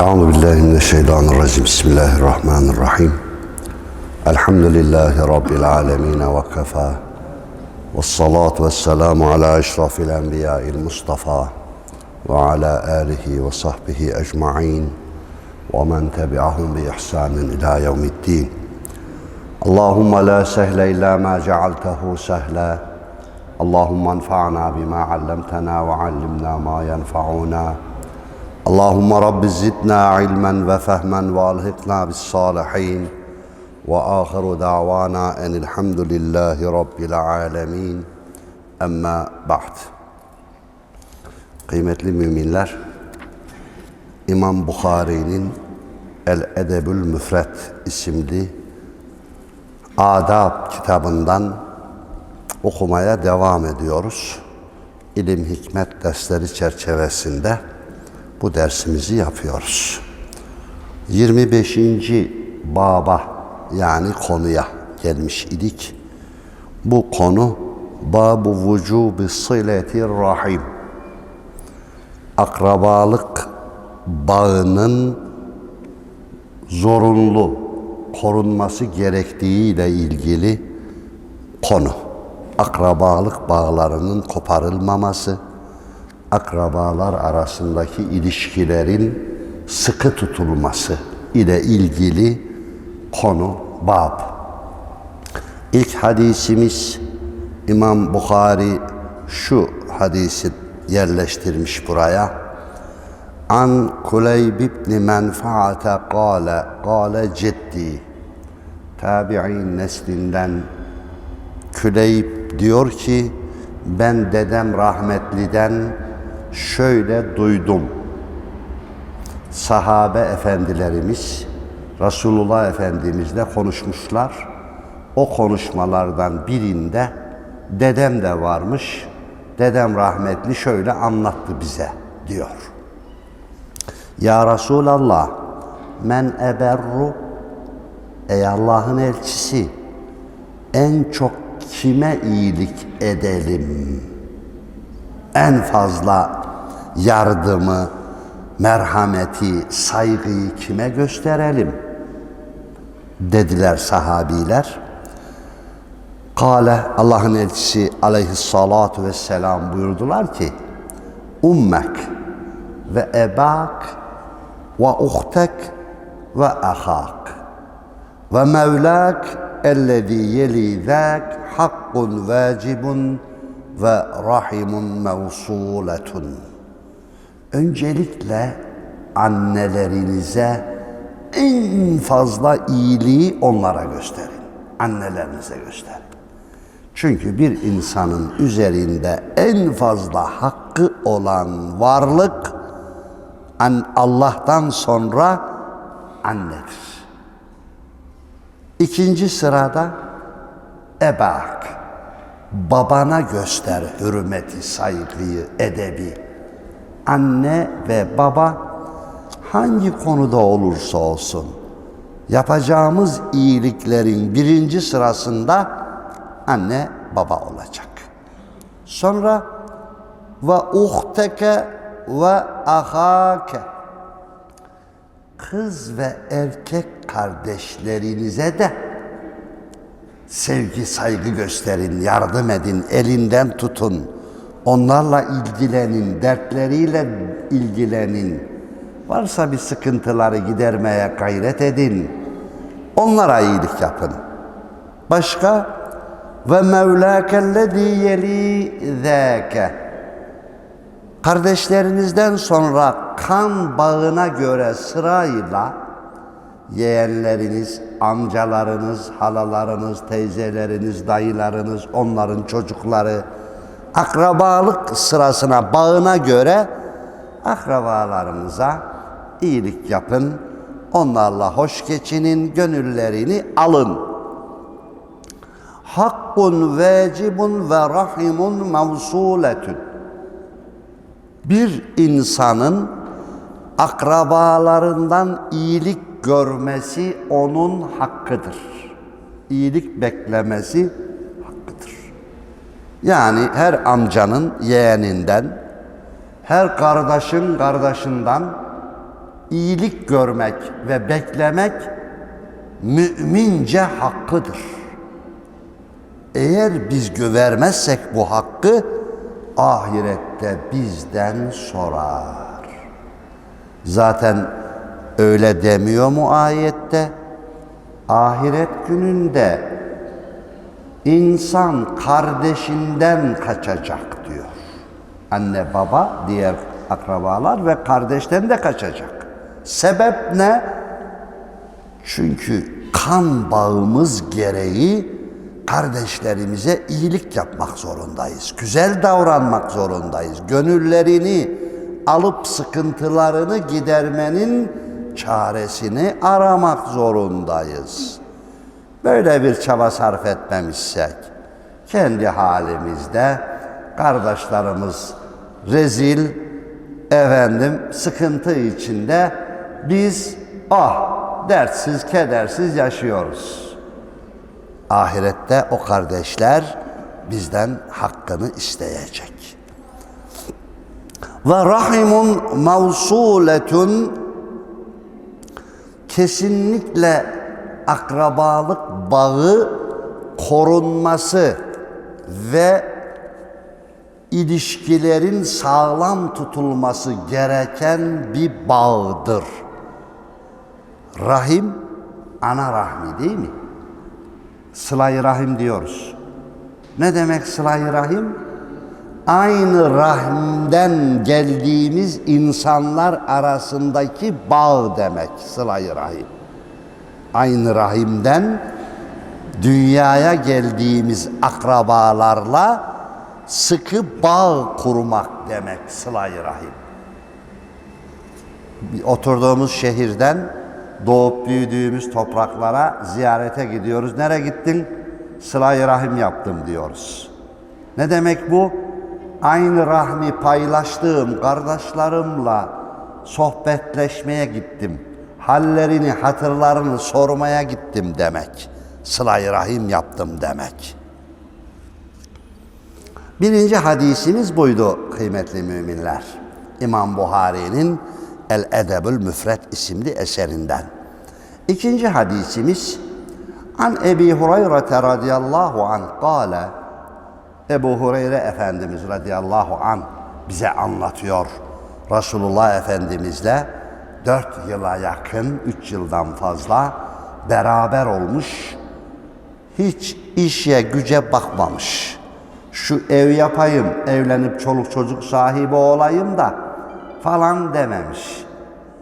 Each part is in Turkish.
Euzu billahi mineşşeytanirracim. Bismillahirrahmanirrahim. Elhamdülillahi rabbil alamin ve kafa. Ves salatu ves selamu ala eşrafil enbiya'il mustafa ve ala alihi ve sahbihi ecmaîn ve men tebi'ahum bi ihsanin ila yevmiddin. Allahumma la sehle illa ma cealtehu sehla. Allahumma enfa'na bima allamtana ve allimna ma yenfa'una. اللهم رب زدنا علما وفهما والحقنا بالصالحين واخر دعوانا ان الحمد لله رب العالمين اما بعد Kıymetli müminler, İmam Bukhari'nin El Edebül Müfret isimli Adab kitabından okumaya devam ediyoruz. İlim hikmet dersleri çerçevesinde bu dersimizi yapıyoruz. 25. baba yani konuya gelmiş idik. Bu konu babu vücubi sileti rahim. Akrabalık bağının zorunlu korunması gerektiği ile ilgili konu. Akrabalık bağlarının koparılmaması, akrabalar arasındaki ilişkilerin sıkı tutulması ile ilgili konu bab. İlk hadisimiz İmam Bukhari şu hadisi yerleştirmiş buraya. An Kuleyb ibn Menfaate kâle, kâle ciddi. Tabi'in neslinden Küleyb diyor ki, ben dedem rahmetliden şöyle duydum. Sahabe efendilerimiz Resulullah Efendimizle konuşmuşlar. O konuşmalardan birinde dedem de varmış. Dedem rahmetli şöyle anlattı bize diyor. Ya Resulallah men eberru ey Allah'ın elçisi en çok kime iyilik edelim? En fazla yardımı, merhameti, saygıyı kime gösterelim? Dediler sahabiler. Kale Allah'ın elçisi aleyhissalatu vesselam buyurdular ki ummek ve ebak ve uhtek ve ahak ve mevlak ellezî yeli zâk hakkun vacibun ve rahimun mevsuletun. Öncelikle annelerinize en fazla iyiliği onlara gösterin. Annelerinize gösterin. Çünkü bir insanın üzerinde en fazla hakkı olan varlık Allah'tan sonra annedir. İkinci sırada ebak. Babana göster hürmeti, saygıyı, edebi. Anne ve baba hangi konuda olursa olsun yapacağımız iyiliklerin birinci sırasında anne baba olacak. Sonra ve uhteke ve ahake kız ve erkek kardeşlerinize de sevgi, saygı gösterin, yardım edin, elinden tutun. Onlarla ilgilenin, dertleriyle ilgilenin. Varsa bir sıkıntıları gidermeye gayret edin. Onlara iyilik yapın. Başka ve mevlâkellezî yelî zâke Kardeşlerinizden sonra kan bağına göre sırayla yeğenleriniz, amcalarınız, halalarınız, teyzeleriniz, dayılarınız, onların çocukları akrabalık sırasına, bağına göre akrabalarınıza iyilik yapın. Onlarla hoş geçinin, gönüllerini alın. Hakkun vecibun ve rahimun mevsuletün. Bir insanın akrabalarından iyilik görmesi onun hakkıdır. İyilik beklemesi hakkıdır. Yani her amcanın yeğeninden, her kardeşin kardeşinden iyilik görmek ve beklemek mümince hakkıdır. Eğer biz gövermezsek bu hakkı ahirette bizden sorar. Zaten öyle demiyor mu ayette? Ahiret gününde insan kardeşinden kaçacak diyor. Anne baba, diğer akrabalar ve kardeşten de kaçacak. Sebep ne? Çünkü kan bağımız gereği kardeşlerimize iyilik yapmak zorundayız. Güzel davranmak zorundayız. Gönüllerini alıp sıkıntılarını gidermenin çaresini aramak zorundayız. Böyle bir çaba sarf etmemişsek kendi halimizde kardeşlerimiz rezil efendim sıkıntı içinde biz ah dertsiz kedersiz yaşıyoruz. Ahirette o kardeşler bizden hakkını isteyecek. Ve rahimun mevsuletun kesinlikle akrabalık bağı korunması ve ilişkilerin sağlam tutulması gereken bir bağdır. Rahim ana rahmi değil mi? Sıla-i rahim diyoruz. Ne demek sıla-i rahim? Aynı rahimden geldiğimiz insanlar arasındaki bağ demek sıla-i rahim. Aynı rahimden dünyaya geldiğimiz akrabalarla sıkı bağ kurmak demek sıla-i rahim. Oturduğumuz şehirden doğup büyüdüğümüz topraklara ziyarete gidiyoruz. Nereye gittin? Sıla-i rahim yaptım diyoruz. Ne demek bu? Aynı rahmi paylaştığım kardeşlerimle sohbetleşmeye gittim. Hallerini, hatırlarını sormaya gittim demek. Sıla-i rahim yaptım demek. Birinci hadisimiz buydu kıymetli müminler. İmam Buhari'nin El Edebül Müfret isimli eserinden. İkinci hadisimiz An Ebi Hureyre radıyallahu an kâle Ebu Hureyre Efendimiz radıyallahu an bize anlatıyor. Resulullah Efendimizle dört yıla yakın, üç yıldan fazla beraber olmuş, hiç işe güce bakmamış. Şu ev yapayım, evlenip çoluk çocuk sahibi olayım da falan dememiş.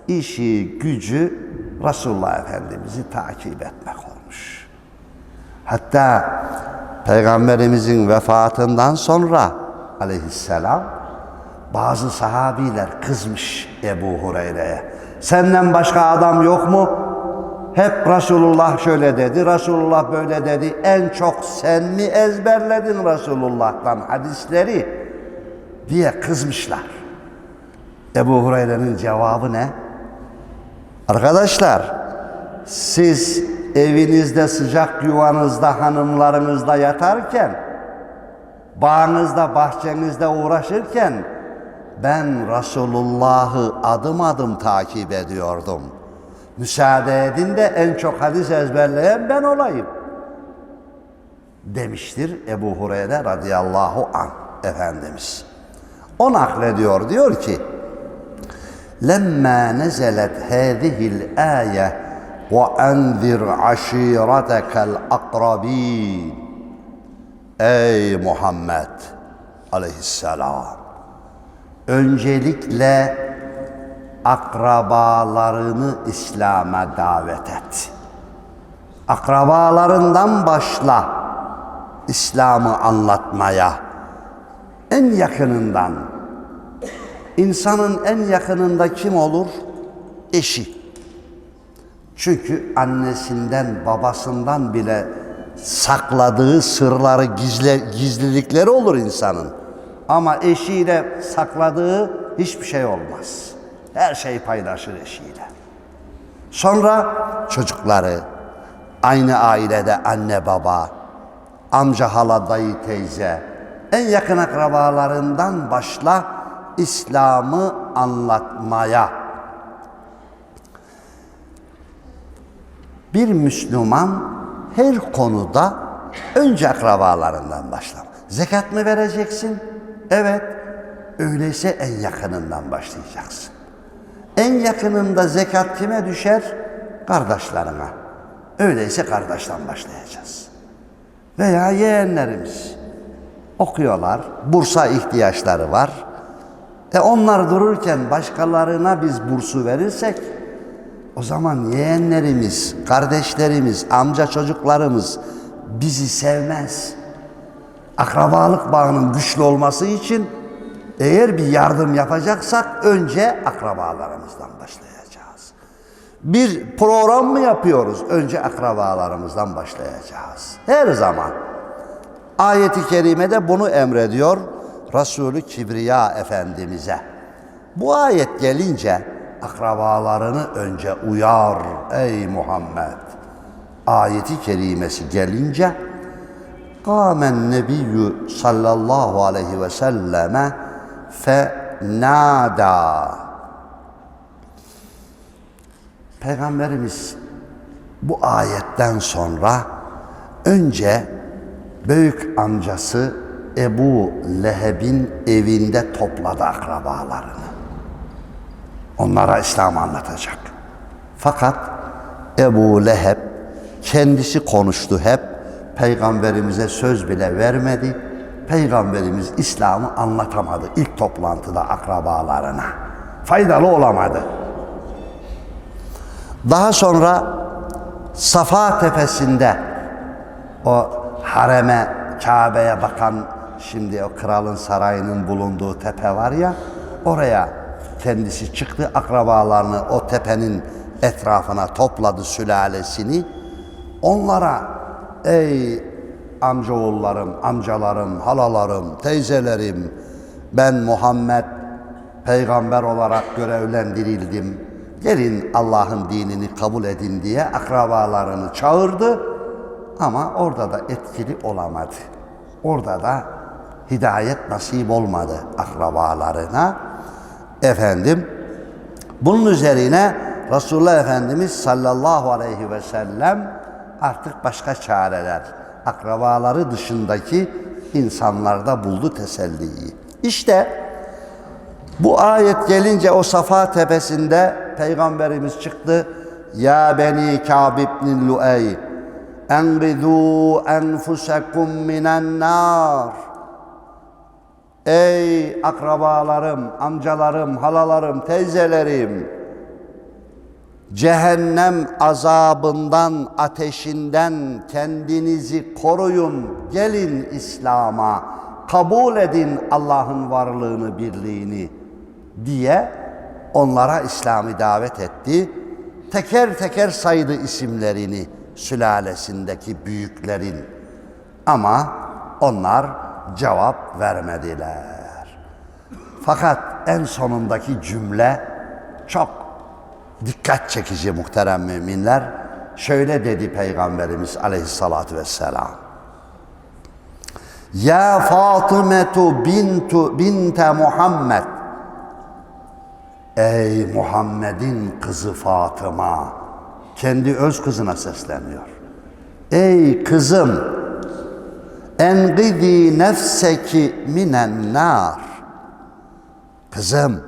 İşi, gücü Resulullah Efendimiz'i takip etmek olmuş. Hatta Peygamberimizin vefatından sonra aleyhisselam bazı sahabiler kızmış Ebu Hureyre'ye. Senden başka adam yok mu? Hep Resulullah şöyle dedi, Resulullah böyle dedi. En çok sen mi ezberledin Resulullah'tan hadisleri diye kızmışlar. Ebu Hureyre'nin cevabı ne? Arkadaşlar, siz evinizde sıcak yuvanızda hanımlarınızla yatarken, bağınızda bahçenizde uğraşırken ben Resulullah'ı adım adım takip ediyordum. Müsaade edin de en çok hadis ezberleyen ben olayım. Demiştir Ebu Hureyre radıyallahu an Efendimiz. O naklediyor diyor ki لما نزلت هذه الآية وأنذر عشيرتك الأقربين Ey Muhammed aleyhisselam öncelikle akrabalarını İslam'a davet et. Akrabalarından başla İslam'ı anlatmaya. En yakınından. İnsanın en yakınında kim olur? Eşi. Çünkü annesinden, babasından bile sakladığı sırları, gizle, gizlilikleri olur insanın. Ama eşiyle sakladığı hiçbir şey olmaz. Her şeyi paylaşır eşiyle. Sonra çocukları, aynı ailede anne baba, amca hala dayı teyze, en yakın akrabalarından başla İslam'ı anlatmaya. Bir Müslüman her konuda önce akrabalarından başlar. Zekat mı vereceksin? Evet. Öyleyse en yakınından başlayacaksın. En yakınında zekat kime düşer? Kardeşlerine. Öyleyse kardeşten başlayacağız. Veya yeğenlerimiz okuyorlar, bursa ihtiyaçları var. E onlar dururken başkalarına biz bursu verirsek o zaman yeğenlerimiz, kardeşlerimiz, amca çocuklarımız bizi sevmez. Akrabalık bağının güçlü olması için eğer bir yardım yapacaksak önce akrabalarımızdan başlayacağız. Bir program mı yapıyoruz? Önce akrabalarımızdan başlayacağız. Her zaman. Ayeti kerimede bunu emrediyor Resulü Kibriya Efendimiz'e. Bu ayet gelince akrabalarını önce uyar ey Muhammed. Ayeti kerimesi gelince Kâmen nebiyyü sallallahu aleyhi ve selleme fe nâdâ. Peygamberimiz bu ayetten sonra önce büyük amcası Ebu Leheb'in evinde topladı akrabalarını. Onlara İslam anlatacak. Fakat Ebu Leheb kendisi konuştu hep. Peygamberimize söz bile vermedi. Peygamberimiz İslam'ı anlatamadı ilk toplantıda akrabalarına. Faydalı olamadı. Daha sonra Safa tepesinde o hareme, Kabe'ye bakan şimdi o kralın sarayının bulunduğu tepe var ya oraya kendisi çıktı akrabalarını o tepenin etrafına topladı sülalesini. Onlara ey amcaoğullarım, amcalarım, halalarım, teyzelerim ben Muhammed peygamber olarak görevlendirildim. Gelin Allah'ın dinini kabul edin diye akrabalarını çağırdı ama orada da etkili olamadı. Orada da hidayet nasip olmadı akrabalarına. Efendim bunun üzerine Resulullah Efendimiz sallallahu aleyhi ve sellem artık başka çareler akrabaları dışındaki insanlarda buldu teselliyi. İşte bu ayet gelince o Safa tepesinde peygamberimiz çıktı. Ya beni Kâb ibn Lu'ey enqidû enfusekum minen nar. Ey akrabalarım, amcalarım, halalarım, teyzelerim. Cehennem azabından, ateşinden kendinizi koruyun. Gelin İslam'a. Kabul edin Allah'ın varlığını, birliğini diye onlara İslam'ı davet etti. Teker teker saydı isimlerini sülalesindeki büyüklerin. Ama onlar cevap vermediler. Fakat en sonundaki cümle çok dikkat çekici muhterem müminler. Şöyle dedi Peygamberimiz aleyhissalatü vesselam. Ya Fatımetu bintu binte Muhammed. Ey Muhammed'in kızı Fatıma. Kendi öz kızına sesleniyor. Ey kızım engidi nefseki minen nar. Kızım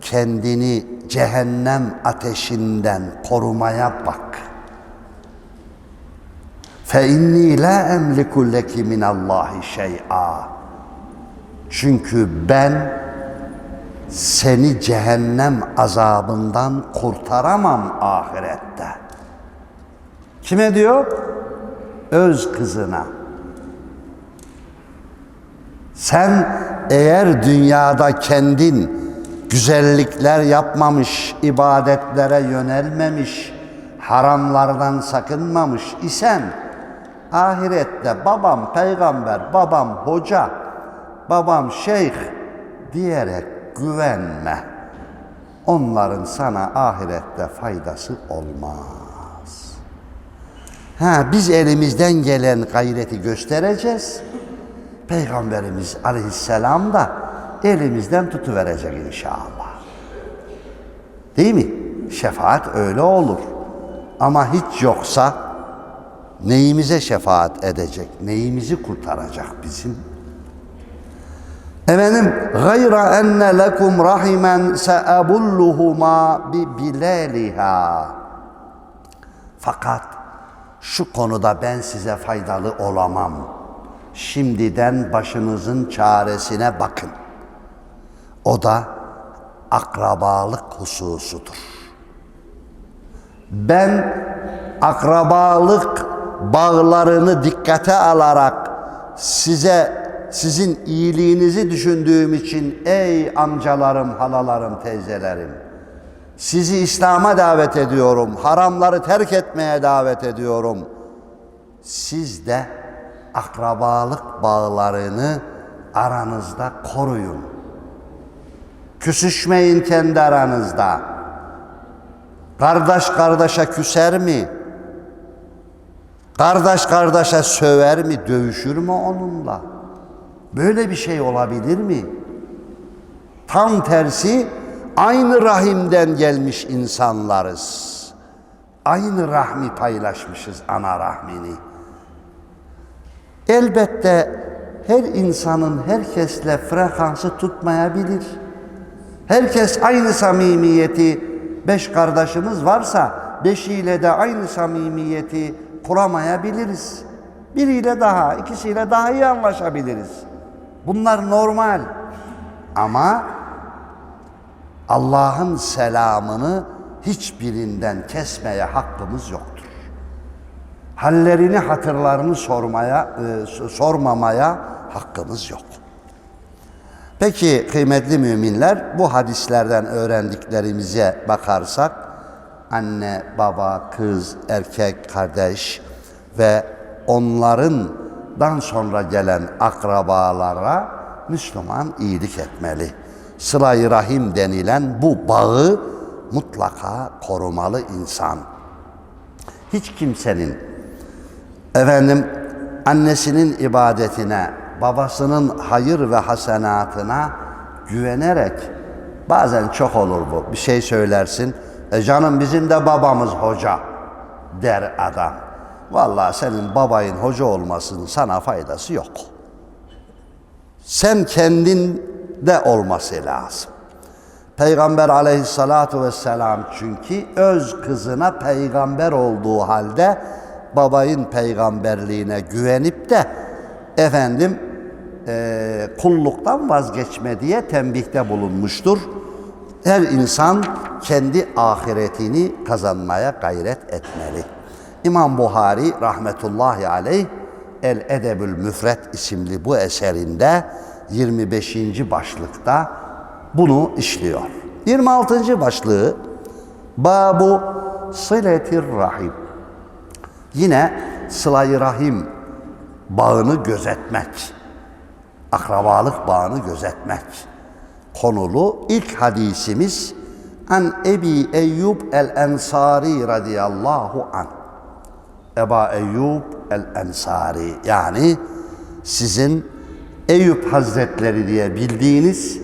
kendini cehennem ateşinden korumaya bak. Fe inni la emliku leki min Allahi şey'a. Çünkü ben seni cehennem azabından kurtaramam ahirette. Kime diyor? Öz kızına. Sen eğer dünyada kendin güzellikler yapmamış, ibadetlere yönelmemiş, haramlardan sakınmamış isen ahirette babam peygamber, babam hoca, babam şeyh diyerek güvenme. Onların sana ahirette faydası olmaz. Ha biz elimizden gelen gayreti göstereceğiz. Peygamberimiz aleyhisselam da elimizden tutuverecek inşallah. Değil mi? Şefaat öyle olur. Ama hiç yoksa neyimize şefaat edecek, neyimizi kurtaracak bizim? Efendim, gayra enne lekum rahimen seebulluhuma bi bilaliha. Fakat şu konuda ben size faydalı olamam. Şimdiden başınızın çaresine bakın. O da akrabalık hususudur. Ben akrabalık bağlarını dikkate alarak size sizin iyiliğinizi düşündüğüm için ey amcalarım, halalarım, teyzelerim sizi İslam'a davet ediyorum. Haramları terk etmeye davet ediyorum. Siz de akrabalık bağlarını aranızda koruyun. Küsüşmeyin kendi aranızda. Kardeş kardeşe küser mi? Kardeş kardeşe söver mi? Dövüşür mü onunla? Böyle bir şey olabilir mi? Tam tersi aynı rahimden gelmiş insanlarız. Aynı rahmi paylaşmışız ana rahmini. Elbette her insanın herkesle frekansı tutmayabilir. Herkes aynı samimiyeti, beş kardeşimiz varsa beşiyle de aynı samimiyeti kuramayabiliriz. Biriyle daha, ikisiyle daha iyi anlaşabiliriz. Bunlar normal. Ama Allah'ın selamını hiçbirinden kesmeye hakkımız yoktur. Hallerini, hatırlarını sormaya, e, sormamaya hakkımız yok. Peki kıymetli müminler bu hadislerden öğrendiklerimize bakarsak anne, baba, kız, erkek, kardeş ve onlarından sonra gelen akrabalara Müslüman iyilik etmeli. Sıla-i Rahim denilen bu bağı mutlaka korumalı insan. Hiç kimsenin efendim annesinin ibadetine, babasının hayır ve hasenatına güvenerek bazen çok olur bu. Bir şey söylersin. E canım bizim de babamız hoca der adam. Vallahi senin babayın hoca olmasının sana faydası yok. Sen kendinde olması lazım. Peygamber aleyhissalatu vesselam çünkü öz kızına peygamber olduğu halde babayın peygamberliğine güvenip de efendim e, kulluktan vazgeçme diye tembihte bulunmuştur. Her insan kendi ahiretini kazanmaya gayret etmeli. İmam Buhari rahmetullahi aleyh El Edebül Müfret isimli bu eserinde 25. başlıkta bunu işliyor. 26. başlığı Babu Sıletir Rahim. Yine sıla rahim bağını gözetmek. Akrabalık bağını gözetmek. Konulu ilk hadisimiz An Ebi Eyyub el-Ensari radıyallahu an. Eba Eyyub el-Ensari yani sizin Eyüp Hazretleri diye bildiğiniz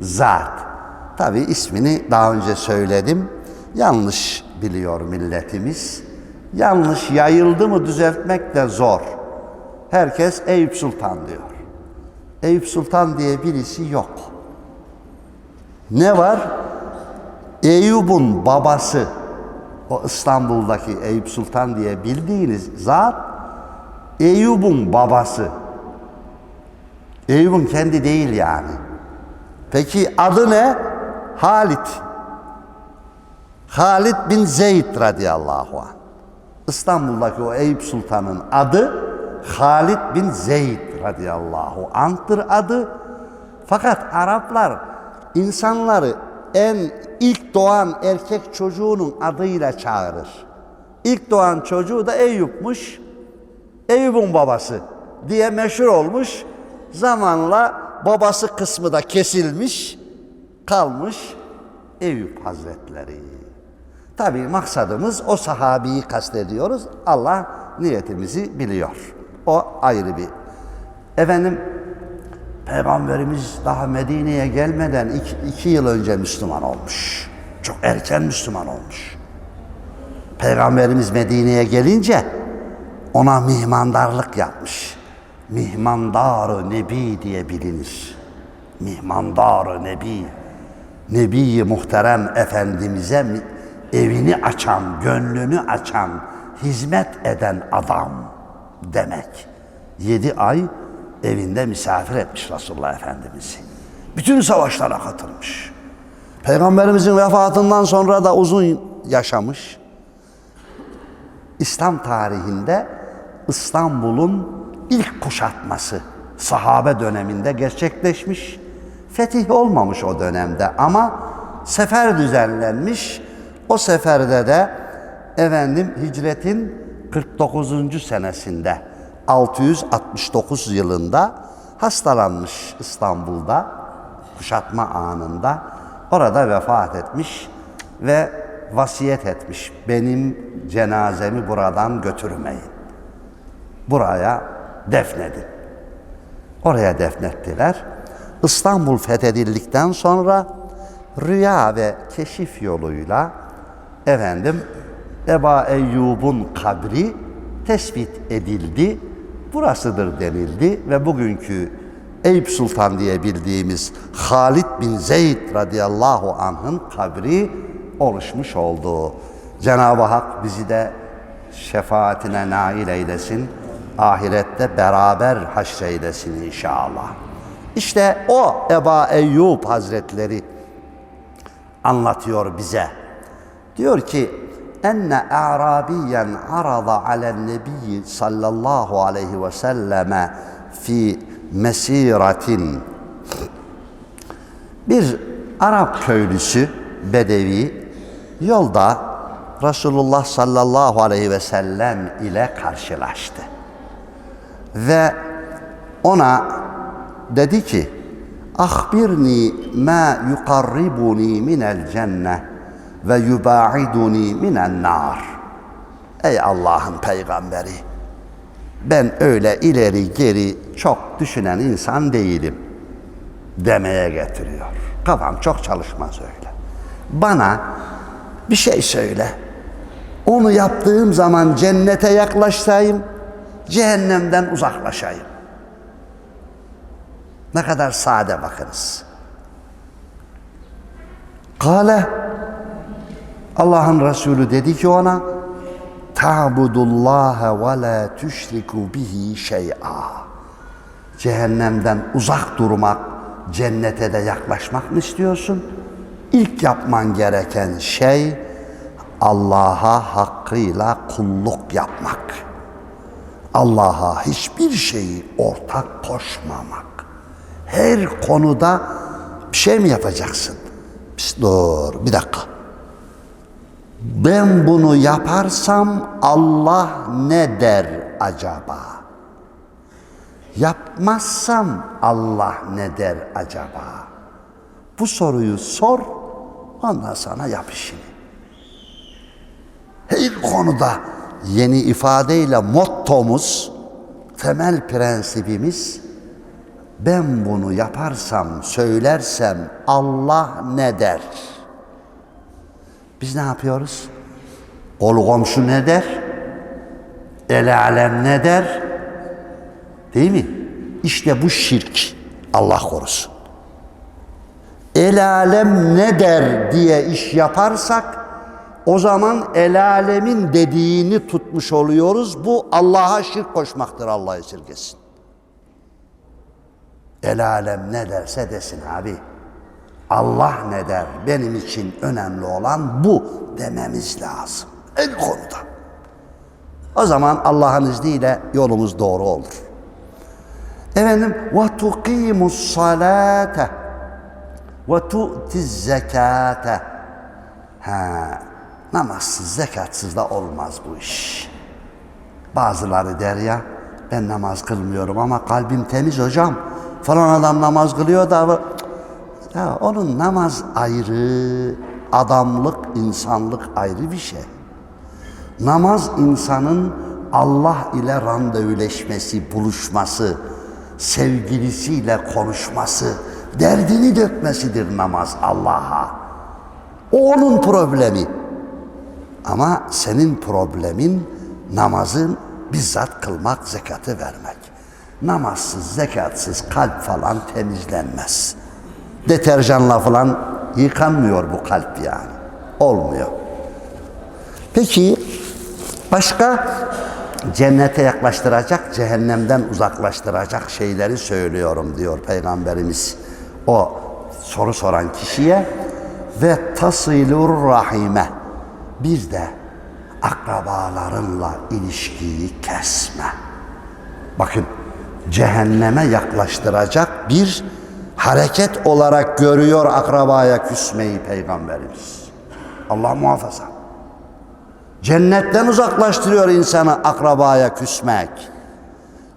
zat. Tabi ismini daha önce söyledim. Yanlış biliyor milletimiz. Yanlış yayıldı mı düzeltmek de zor. Herkes Eyüp Sultan diyor. Eyüp Sultan diye birisi yok. Ne var? Eyüp'ün babası, o İstanbul'daki Eyüp Sultan diye bildiğiniz zat, Eyüp'ün babası. Eyüp'ün kendi değil yani. Peki adı ne? Halit. Halit bin Zeyd radıyallahu anh. İstanbul'daki o Eyüp Sultan'ın adı Halit bin Zeyd radıyallahu anh'tır adı. Fakat Araplar insanları en ilk doğan erkek çocuğunun adıyla çağırır. İlk doğan çocuğu da Eyüp'muş. Eyüp'ün babası diye meşhur olmuş. Zamanla babası kısmı da kesilmiş, kalmış Eyüp Hazretleri. Tabii maksadımız o sahabiyi kastediyoruz. Allah niyetimizi biliyor. O ayrı bir. Efendim Peygamberimiz daha Medine'ye gelmeden iki, iki yıl önce Müslüman olmuş. Çok erken Müslüman olmuş. Peygamberimiz Medine'ye gelince ona mihmandarlık yapmış. Mihmandar-ı Nebi diye bilinir. Mihmandar-ı Nebi. Nebi-i Muhterem Efendimiz'e mi- evini açan, gönlünü açan, hizmet eden adam demek. Yedi ay evinde misafir etmiş Resulullah Efendimiz'i. Bütün savaşlara katılmış. Peygamberimizin vefatından sonra da uzun yaşamış. İslam tarihinde İstanbul'un ilk kuşatması sahabe döneminde gerçekleşmiş. Fetih olmamış o dönemde ama sefer düzenlenmiş. O seferde de efendim hicretin 49. senesinde 669 yılında hastalanmış İstanbul'da kuşatma anında orada vefat etmiş ve vasiyet etmiş. Benim cenazemi buradan götürmeyin. Buraya defnedin. Oraya defnettiler. İstanbul fethedildikten sonra rüya ve keşif yoluyla efendim Eba Eyyub'un kabri tespit edildi. Burasıdır denildi ve bugünkü Eyüp Sultan diye bildiğimiz Halid bin Zeyd radıyallahu anh'ın kabri oluşmuş oldu. Cenab-ı Hak bizi de şefaatine nail eylesin. Ahirette beraber haşreylesin inşallah. İşte o Eba Eyyub Hazretleri anlatıyor bize. Diyor ki enne a'rabiyen arada alen nebiyyi sallallahu aleyhi ve selleme fi mesiratin bir Arap köylüsü bedevi yolda Resulullah sallallahu aleyhi ve sellem ile karşılaştı. Ve ona dedi ki Ahbirni ma yukarribuni minel cenne ve yubaiduni minen nar. Ey Allah'ın peygamberi ben öyle ileri geri çok düşünen insan değilim demeye getiriyor. Kafam çok çalışmaz öyle. Bana bir şey söyle. Onu yaptığım zaman cennete yaklaşayım, cehennemden uzaklaşayım. Ne kadar sade bakınız. Kale Allah'ın Resulü dedi ki ona Ta'budullaha ve la tüşriku bihi şey'a Cehennemden uzak durmak, cennete de yaklaşmak mı istiyorsun? İlk yapman gereken şey Allah'a hakkıyla kulluk yapmak. Allah'a hiçbir şeyi ortak koşmamak. Her konuda bir şey mi yapacaksın? Dur bir dakika. Ben bunu yaparsam Allah ne der acaba? Yapmazsam Allah ne der acaba? Bu soruyu sor, ondan sonra yap işini. Her konuda yeni ifadeyle mottomuz, temel prensibimiz ben bunu yaparsam, söylersem Allah ne der? Biz ne yapıyoruz? Kolu komşu ne der? El alem ne der? Değil mi? İşte bu şirk. Allah korusun. El alem ne der diye iş yaparsak o zaman el alemin dediğini tutmuş oluyoruz. Bu Allah'a şirk koşmaktır Allah esirgesin. El alem ne derse desin abi. Allah ne der? Benim için önemli olan bu dememiz lazım. El konuda. O zaman Allah'ın izniyle yolumuz doğru olur. Efendim ve tuqimus salate ve tu'tiz zekate. Ha, namazsız, zekatsız da olmaz bu iş. Bazıları der ya, ben namaz kılmıyorum ama kalbim temiz hocam. Falan adam namaz kılıyor da ya onun namaz ayrı, adamlık, insanlık ayrı bir şey. Namaz insanın Allah ile randevuleşmesi, buluşması, sevgilisiyle konuşması, derdini dökmesidir namaz Allah'a. O onun problemi. Ama senin problemin namazın bizzat kılmak, zekatı vermek. Namazsız, zekatsız kalp falan temizlenmez. Deterjanla falan yıkanmıyor bu kalp yani. Olmuyor. Peki başka cennete yaklaştıracak, cehennemden uzaklaştıracak şeyleri söylüyorum diyor Peygamberimiz. O soru soran kişiye ve tasilur rahime bir de akrabalarınla ilişkiyi kesme. Bakın cehenneme yaklaştıracak bir hareket olarak görüyor akrabaya küsmeyi Peygamberimiz. Allah muhafaza. Cennetten uzaklaştırıyor insanı akrabaya küsmek.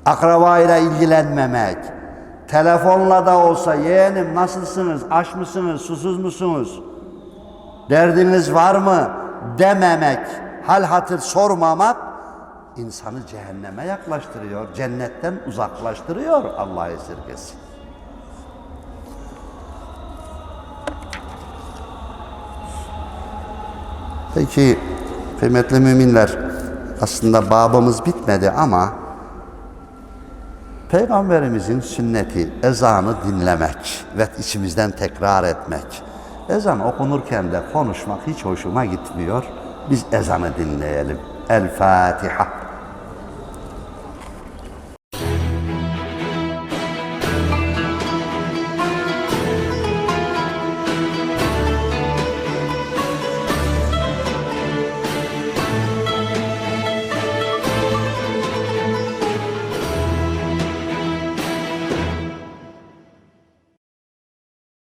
Akrabayla ilgilenmemek. Telefonla da olsa yeğenim nasılsınız, aç mısınız, susuz musunuz? Derdiniz var mı dememek, hal hatır sormamak insanı cehenneme yaklaştırıyor, cennetten uzaklaştırıyor Allah esirgesin. Peki kıymetli müminler aslında babamız bitmedi ama Peygamberimizin sünneti ezanı dinlemek ve içimizden tekrar etmek. Ezan okunurken de konuşmak hiç hoşuma gitmiyor. Biz ezanı dinleyelim. El Fatiha.